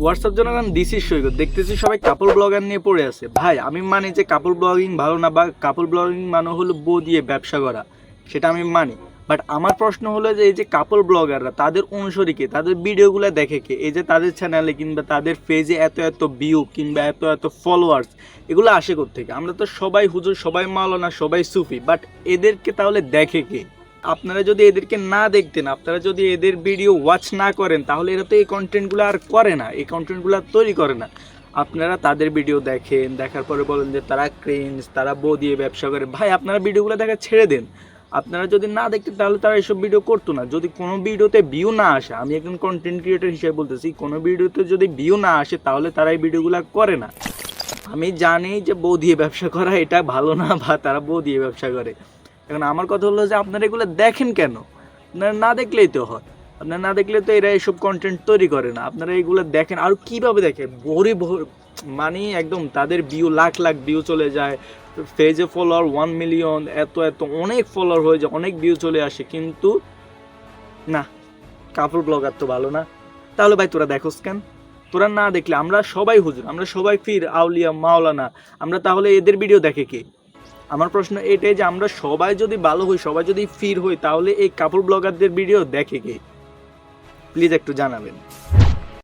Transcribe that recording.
WhatsApp জনগণ দিসিস সৈকত দেখতেছি সবাই কাপল ব্লগার নিয়ে পড়ে আছে। ভাই, আমি মানি যে কাপল ব্লগিং ভালো না, বা কাপল ব্লগিং মানে হলো বউ দিয়ে ব্যবসা করা। সেটা আমি মানি। বাট আমার প্রশ্ন হলো যে, এই যে কাপল ব্লগাররা তাদের অনুসরী কে? তাদের ভিডিওগুলো দেখে কে? এই যে তাদের চ্যানেলে কিংবা তাদের পেজে এত এত ভিউ কিংবা এত এত ফলোয়ার্স এগুলো আসে থেকে আমরা তো সবাই হুজুর, সবাই মাওলানা, সবাই সুফি। বাট এদেরকে তাহলে দেখে কে? আপনারা যদি এদেরকে না দেখতেন, আপনারা যদি এদের ভিডিও ওয়াচ না করেন, তাহলে এরা তো এই কন্টেন্টগুলো আর করে না, এই কন্টেন্টগুলো আর তৈরি করে না। আপনারা তাদের ভিডিও দেখেন, দেখার পরে বলেন যে তারা ক্রেন্স তারা বউ দিয়ে ব্যবসা করে। ভাই, আপনারা ভিডিওগুলো দেখা ছেড়ে দেন। আপনারা যদি না দেখতেন, তাহলে তারা এসব ভিডিও করতো না। যদি কোনো ভিডিওতে ভিউ না আসে, আমি একজন কন্টেন্ট ক্রিয়েটর হিসেবে বলতেছি, কোনো ভিডিওতে যদি ভিউ না আসে, তাহলে তারা এই ভিডিওগুলো করে না। আমি জানি যে বউ দিয়ে ব্যবসা করা এটা ভালো না, বা তারা বউ দিয়ে ব্যবসা করে। এখন আমার কথা হলো যে আপনারা এগুলো দেখেন কেন? আপনারা না দেখলেই তো হয়। আপনারা না দেখলে তো এরা এইসব কন্টেন্ট তৈরি করে না। আপনারা এগুলো দেখেন, আর কীভাবে দেখেন? ভরে ভর মানে একদম তাদের ভিউ লাখ লাখ ভিউ চলে যায়। ফেজে ফলোয়ার ওয়ান মিলিয়ন এত এত, অনেক ফলোয়ার হয়ে যায়, অনেক ভিউ চলে আসে। কিন্তু না কাপড় ব্লগার তো ভালো না। তাহলে ভাই তোরা দেখোস কেন? তোরা না দেখলে আমরা সবাই হুজুর, আমরা সবাই ফির আউলিয়া, মাওলানা। আমরা তাহলে এদের ভিডিও দেখে কে? আমার প্রশ্ন এটাই যে আমরা সবাই যদি ভালো হই, সবাই যদি ফির হই, তাহলে এই কাপড় ব্লগারদের ভিডিও দেখে কে? প্লিজ একটু জানাবেন।